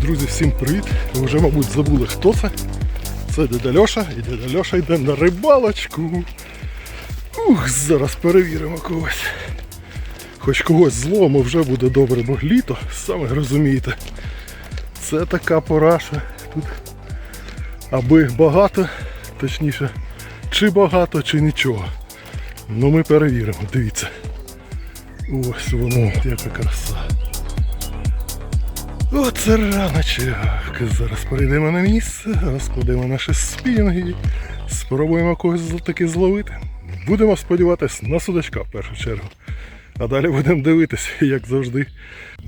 Друзі, всім привіт! Ви вже, мабуть, забули, хто це. Це дядя Льоша, і дядя Льоша йде на рибалочку. Ух, зараз перевіримо когось. Хоч когось зловимо вже буде добре, бо літо, саме розумієте. Це така пора, що тут аби багато, точніше, чи багато, чи нічого. Ну ми перевіримо, дивіться. Ось воно, яка краса. Оце раночок. Зараз перейдемо на місце, розкладемо наші спінги спробуємо когось таки зловити. Будемо сподіватись на судачка в першу чергу. А далі будемо дивитися, як завжди.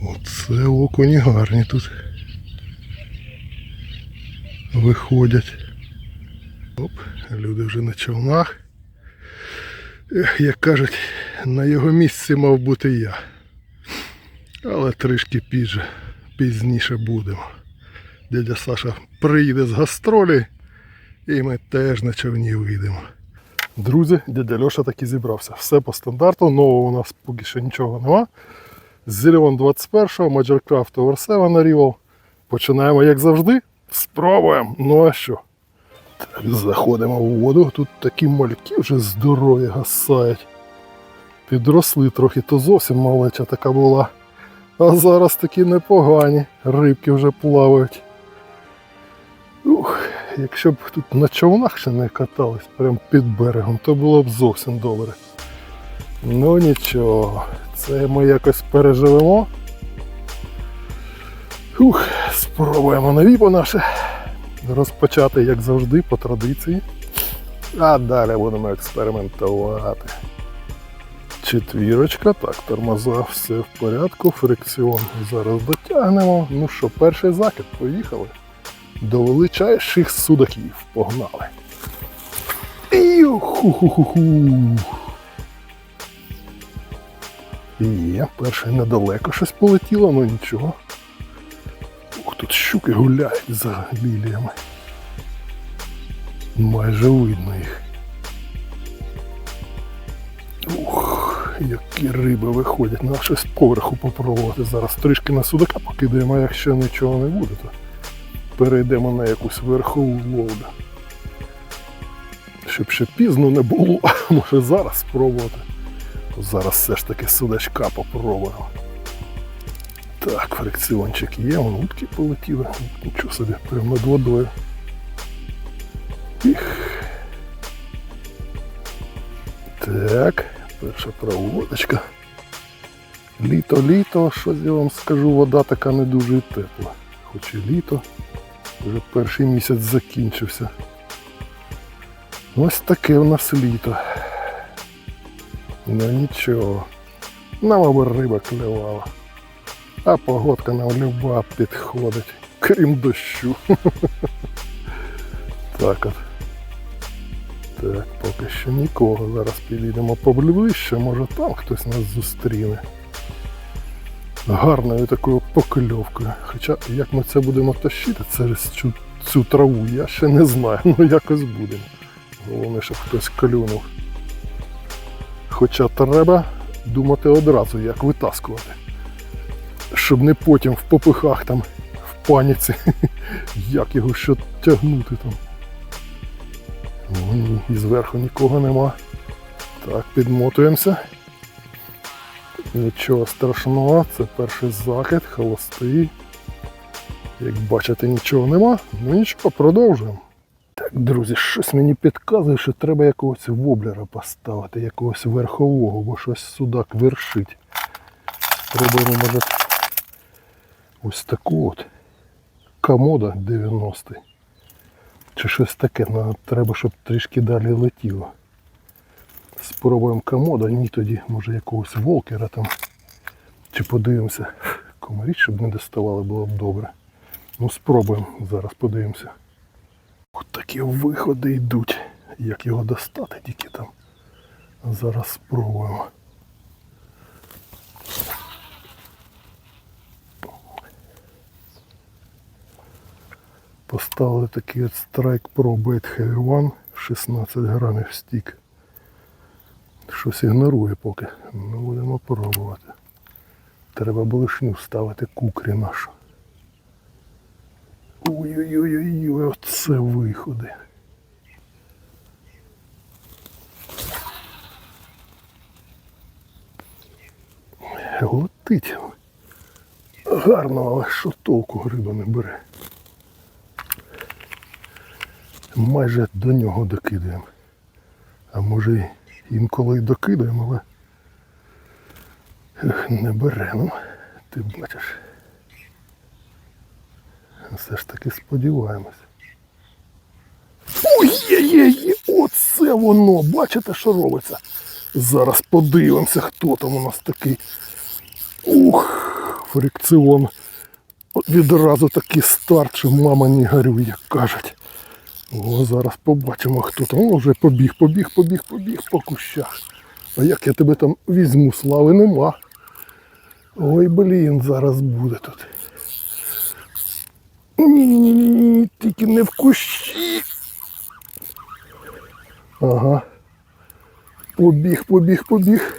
Оце окуні гарні тут. Виходять. Оп, люди вже на човнах. Як кажуть, на його місці мав бути я. Але трішки пізже, пізніше будемо. Дядя Саша приїде з гастролі і ми теж на човні вийдемо. Друзі, дядя Льоша таки зібрався. Все по стандарту, нового у нас поки що нічого нема. Зілівон 21, Majorcraft Over 7 на Rival. Починаємо як завжди. Спробуємо. Ну а що? Так, заходимо в воду. Тут такі мальки вже здорові гасають. Підросли трохи, то зовсім малеча така була. А зараз такі непогані. Рибки вже плавають. Ух, якщо б тут на човнах ще не катались прямо під берегом, то було б зовсім добре. Ну нічого, це ми якось переживемо. Ух, спробуємо на віпо наше розпочати, як завжди, по традиції. А далі будемо експериментувати. Четвірочка, так, тормоза, все в порядку, фрикціон зараз дотягнемо. Ну що, перший закид, поїхали. До величайших судаків погнали. Ху-ху-ху-ху. Є, перший недалеко щось полетіло, ну нічого. Ух, тут щуки гуляють за ліліями. Майже видно їх. Які риби виходять. Треба щось поверху попробувати. Зараз трішки на судака покидаємо, а якщо нічого не буде, то перейдемо на якусь верхову ловлю. Щоб ще пізно не було, а може зараз спробувати. Зараз все ж таки судачка попробуємо. Так, фрикціончик є, вон утки полетіли. Нічого собі, прямо над водою. Їх. Так, перша проводочка. Літо, літо, щось я вам скажу, вода така не дуже тепла. Хоч і літо, вже перший місяць закінчився. Ось таке в нас літо. Ну нічого. Нам аби риба клювала. А погодка нам люба підходить, крім дощу. Так от. Так, поки що нікого. Зараз підійдемо поближче, може там хтось нас зустріне. Гарною такою покльовкою. Хоча як ми це будемо тащити через цю, цю траву, я ще не знаю. Ну якось будемо. Головне, щоб хтось клюнув. Хоча треба думати одразу, як витаскувати. Щоб не потім в попихах там, в паніці, як його що тягнути там. О, і зверху нікого нема. Так, підмотуємося. Нічого страшного, це перший закид, холостий. Як бачите, нічого нема. Ну нічого, продовжуємо. Так, друзі, щось мені підказує, що треба якогось воблера поставити, якогось верхового, бо щось судак вершить. Спробуємо, може, ось таку от. Комода 90 Чи щось таке, ну, треба, щоб трішки далі летіло. Спробуємо комода, ні тоді, може якогось волкера там. Чи подивимося. Комарі, щоб не доставали, було б добре. Ну спробуємо, зараз подивимося. От такі виходи йдуть. Як його достати тільки там. Зараз спробуємо. Поставили такий от Strike Pro Bait Heavy One 16 грамів стік. Щось ігнорує поки. Ну будемо пробувати. Треба було шню ставити кукрі нашу. Ой-ой-ой-ой-ой, оце виходи. Летить. Гарно, але що толку риба не бере. Майже до нього докидаємо. А може інколи й докидаємо, але не бере. Ну, ти бачиш. Все ж таки сподіваємось. Ой, є, є, є, оце воно. Бачите, що робиться? Зараз подивимося, хто там у нас такий. Ух, фрикціон. Відразу такий старт, що мама не горюй, як кажуть. О, зараз побачимо, хто там. О, вже побіг, побіг, побіг, побіг по кущах. А як я тебе там візьму, слави нема. Ой, блін, зараз буде тут. Ні, тільки не в кущі. Ага. Побіг, побіг, побіг.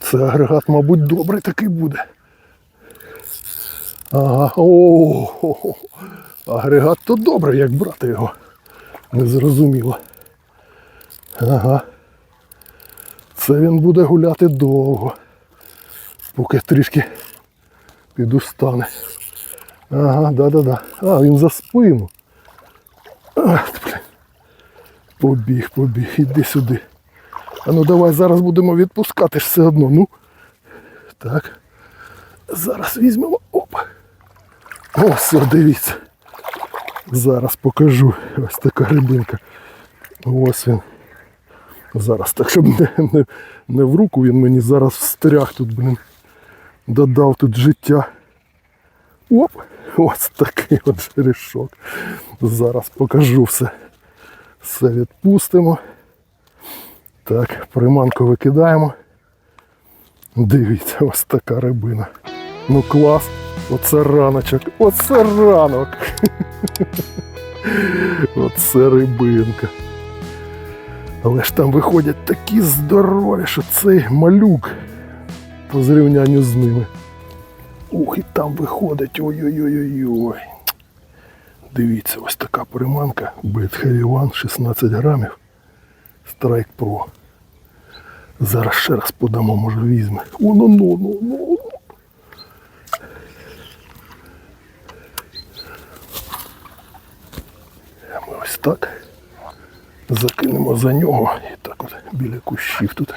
Це агрегат, мабуть, добрий такий буде. Ага, о, агрегат то добре, як брати його. Не зрозуміло. Ага. Це він буде гуляти довго. Поки трішки підустане. Ага, да-да-да. А, він за спину. А, блін. Побіг, побіг, іди сюди. А ну давай зараз будемо відпускати ж все одно. Ну. Так. Зараз візьмемо. Оп. О, все, дивіться. Зараз покажу. Ось така рибинка. Ось він. Зараз, так щоб не, не, не в руку він мені зараз встряг тут, блін. Додав тут життя. Оп! Ось такий от жерешок. Зараз покажу все. Все відпустимо. Так, приманку викидаємо. Дивіться, ось така рибина. Ну клас. Оце раночок. Оце ранок. Оце рибинка. Але ж там виходять такі здорові, що цей малюк по зрівнянню з ними. Ух, і там виходить. Ой-ой-ой-ой-ой. Дивіться, ось така приманка. Bait Heavy One 16 грамів. Strike Pro. Зараз ще раз подамо, може візьме. О, ну, ну, ну, ну. Ось так закинемо за нього і так от біля кущів тут.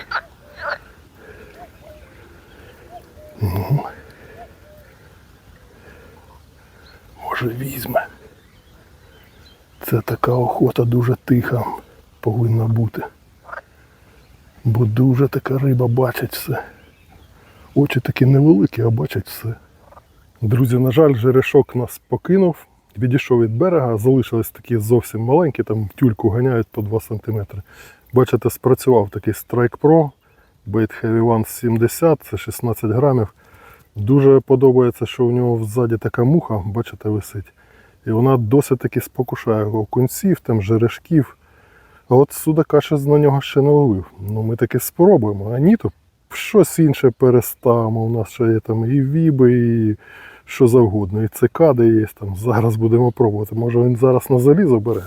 Ну. Може візьме. Це така охота дуже тиха повинна бути. Бо дуже така риба бачить все. Очі такі невеликі, а бачать все. Друзі, на жаль, жерешок нас покинув, відійшов від берега, залишились такі зовсім маленькі, там тюльку ганяють по 2 см. Бачите, спрацював такий Strike Pro, Bait Heavy One 70, це 16 грамів. Дуже подобається, що у нього ззаді така муха, бачите, висить. І вона досить таки спокушає окунців, там жерешків. А от судака ще на нього ще не ловив. Ну ми таки спробуємо. А ні, то щось інше переставимо. У нас ще є там і віби, і що завгодно, і цикади є там. Зараз будемо пробувати. Може він зараз на залізо бере.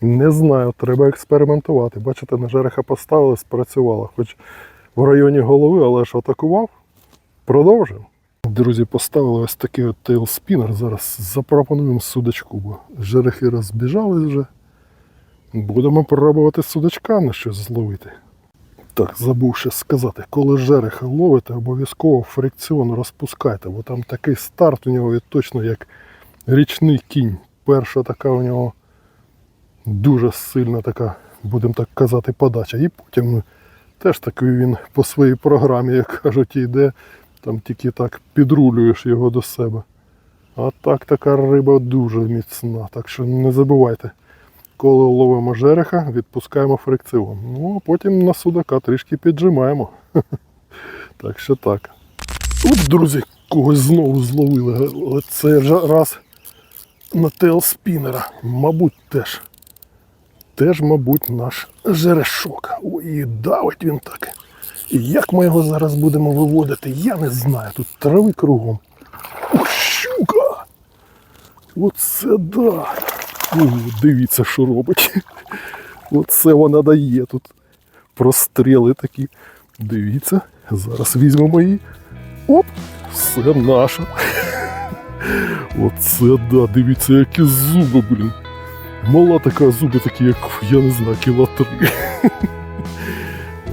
Не знаю, треба експериментувати. Бачите, на жереха поставили, спрацювало. Хоч в районі голови, але ж атакував. Продовжуємо. Друзі, поставили ось такий от тейлспінер. Зараз запропонуємо судачку, бо жерехи розбіжались вже. Будемо пробувати судачка на щось зловити. Так, забув ще сказати, коли жереха ловите, обов'язково фрикціон розпускайте, бо там такий старт у нього точно як річний кінь. Перша така у нього дуже сильна така, будемо так казати, подача. І потім ну, теж такий він по своїй програмі, як кажуть, йде, там тільки так підрулюєш його до себе. А так така риба дуже міцна. Так що не забувайте, коли ловимо жереха, відпускаємо фрикціон. Ну, а потім на судака трішки піджимаємо. Так що так. От, друзі, когось знову зловили. Це раз на тейлспінера. Мабуть, теж. Теж, мабуть, наш жерешок. Ой, давить він так. І як ми його зараз будемо виводити, я не знаю. Тут трави кругом. Ух, щука! Оце да. О, дивіться, що робить. Оце вона дає тут. Простріли такі. Дивіться, зараз візьмемо її. Оп! Все наше. Оце да, дивіться, які зуби, блін. Мала така зуби такі, як, я не знаю, кіла три.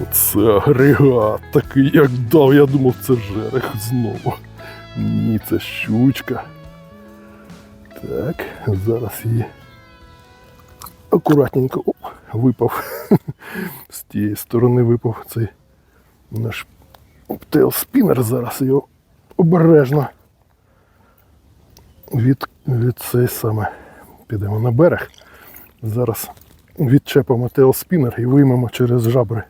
Оце агрегат такий, як дав, я думав, це жерех знову. Ні, це щучка. Так, зараз її акуратненько оп, випав. З тієї сторони випав цей наш обтейл спінер. Зараз його обережно від, від цей саме підемо на берег. Зараз відчепимо тейлспінер і виймемо через жабри.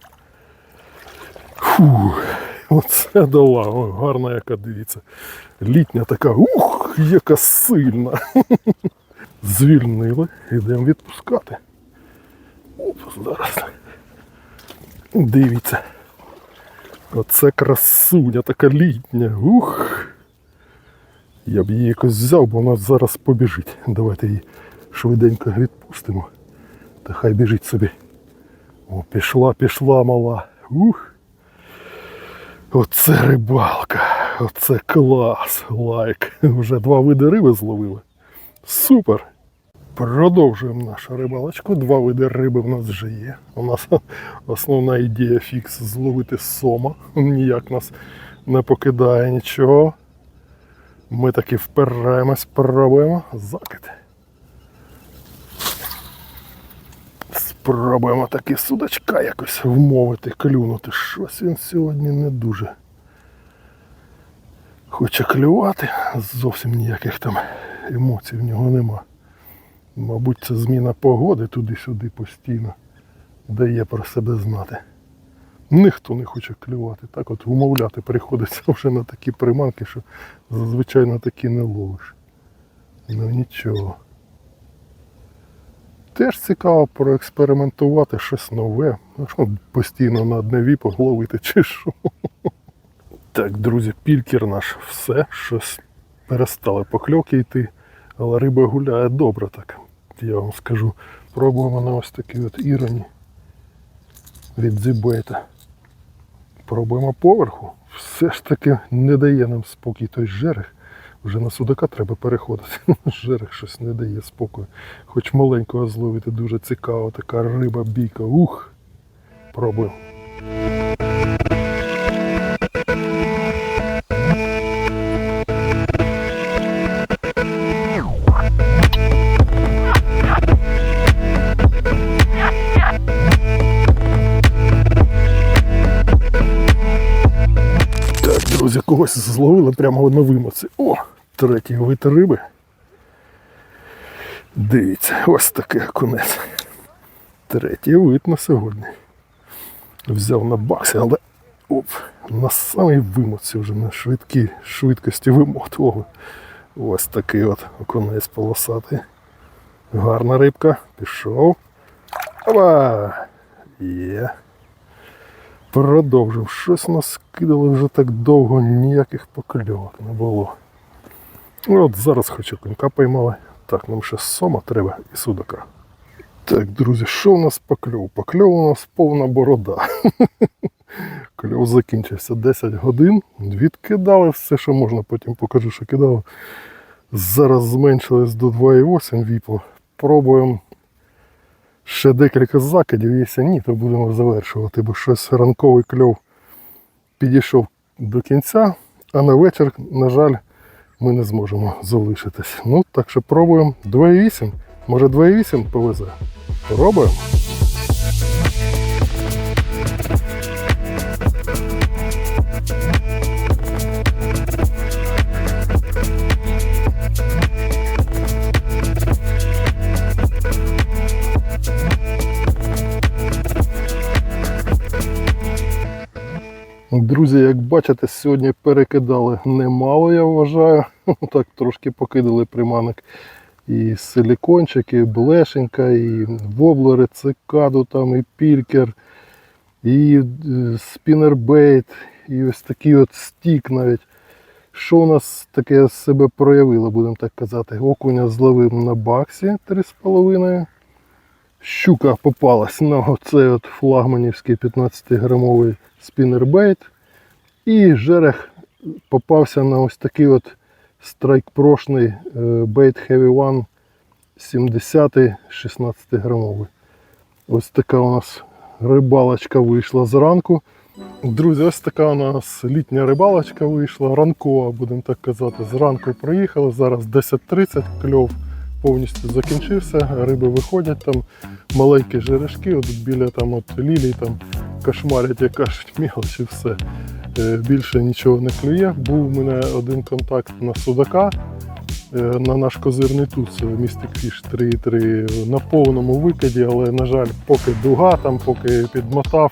Фу, оце дала, О, гарна яка дивіться. Літня така, ух, яка сильна. Звільнили, йдемо відпускати. Оп, зараз. Дивіться. Оце красуня така літня. Ух. Я б її якось взяв, бо вона зараз побіжить. Давайте її швиденько відпустимо. Та хай біжить собі. О, пішла, пішла мала. Ух. Оце рибалка. Оце клас. Лайк. Вже два види риби зловили. Супер. Продовжуємо нашу рибалочку. Два види риби в нас вже є. У нас основна ідея фікс зловити сома. Ніяк нас не покидає нічого. Ми таки впираємось, пробуємо закид. Спробуємо таки судачка якось вмовити, клюнути. Щось він сьогодні не дуже хоче клювати. Зовсім ніяких там емоцій в нього нема. Мабуть, це зміна погоди туди-сюди постійно дає про себе знати. Ніхто не хоче клювати. Так от вмовляти приходиться вже на такі приманки, що зазвичай на такі не ловиш. Ну нічого. Теж цікаво проекспериментувати щось нове. Ну що постійно на одне віпо ловити чи що. Так, друзі, пількер наш все, щось перестали покльовки йти, але риба гуляє добре так. Я вам скажу. Пробуємо на ось такі от іроні від зібейта. Пробуємо поверху. Все ж таки не дає нам спокій той жерех. Вже на судака треба переходити. Жерех щось не дає спокою. Хоч маленького зловити дуже цікаво, така риба бійка. Ух! Пробуємо. Когось зловили прямо на вимоці. О, третій вид риби. Дивіться, ось такий окунець. Третій вид на сьогодні. Взяв на баксі, але оп, на самій вимоці вже на швидкій швидкості вимотували. Ось такий от окунець полосатий. Гарна рибка. Пішов. Опа! Є. Продовжив. Щось нас кидали вже так довго, ніяких покльовок не було. Ну, От зараз хоч окунька поймали. Так, нам ще сома треба і судака. Так, друзі, що у нас по кльову? По кльову у нас повна борода. Кльов закінчився 10 годин. Відкидали все, що можна, потім покажу, що кидали. Зараз зменшилось до 2,8 віпо. Пробуємо ще декілька закидів. Якщо ні, то будемо завершувати, бо щось ранковий кльов підійшов до кінця, а на вечір, на жаль, ми не зможемо залишитись. Ну, так що пробуємо 2,8. Може 2,8 повезе? Пробуємо. Друзі, як бачите, сьогодні перекидали немало, я вважаю. Так трошки покидали приманок. І силікончик, і блешенька, і воблери, цикаду, там, і пількер, і е, спінербейт, і ось такий от стік навіть. Що у нас таке себе проявило, будемо так казати. Окуня зловив на баксі 3,5. Щука попалась на оцей от флагманівський 15-грамовий спіннербейт. І жерех попався на ось такий от страйкпрошний е, бейт Heavy One 70 16 грамовий. Ось така у нас рибалочка вийшла зранку. Друзі, ось така у нас літня рибалочка вийшла, ранкова, будемо так казати. Зранку проїхали, зараз 10.30, кльов повністю закінчився, риби виходять, там маленькі жерешки, от біля там от лілій там кошмарять, як кажуть, мілочі, все. Е, Більше нічого не клює. Був у мене один контакт на судака е, на наш козирний туз Mystic Fish 3.3 на повному викиді, але, на жаль, поки дуга, там, поки підмотав,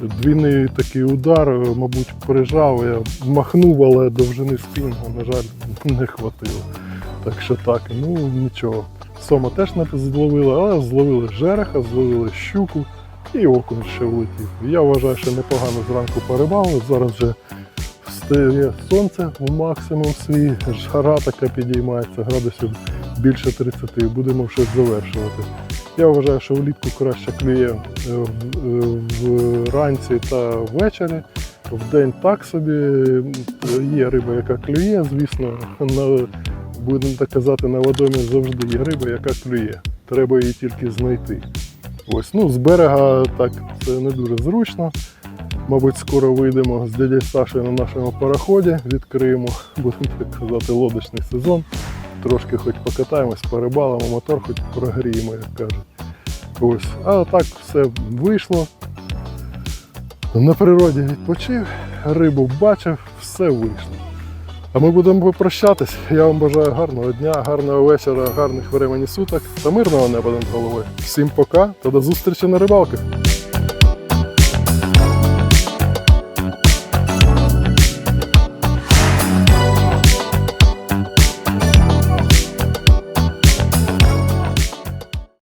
двійний такий удар, е, мабуть, прижав, я махнув, але довжини спінгу, на жаль, не хватило. Так що так, ну нічого. Сома теж не зловили, але зловили жереха, зловили щуку і окунь ще влетів. Я вважаю, що непогано зранку порибали. Зараз вже встає сонце в максимум свій, жара така підіймається, градусів більше 30, будемо вже завершувати. Я вважаю, що влітку краще клює е, е, вранці та ввечері. В день так собі є риба, яка клює, звісно, на, будемо так казати, на водомі завжди є риба, яка клює. Треба її тільки знайти. Ось, ну, з берега так це не дуже зручно. Мабуть, скоро вийдемо з дядя Сашею на нашому пароході, відкриємо, будемо так казати, лодочний сезон. Трошки хоч покатаємось, порибалимо, мотор хоч прогріємо, як кажуть. Ось. А так все вийшло. На природі відпочив, рибу бачив, все вийшло. А ми будемо попрощатись. Я вам бажаю гарного дня, гарного вечора, гарних времені суток та мирного неба над головою. Всім пока та до зустрічі на рибалках.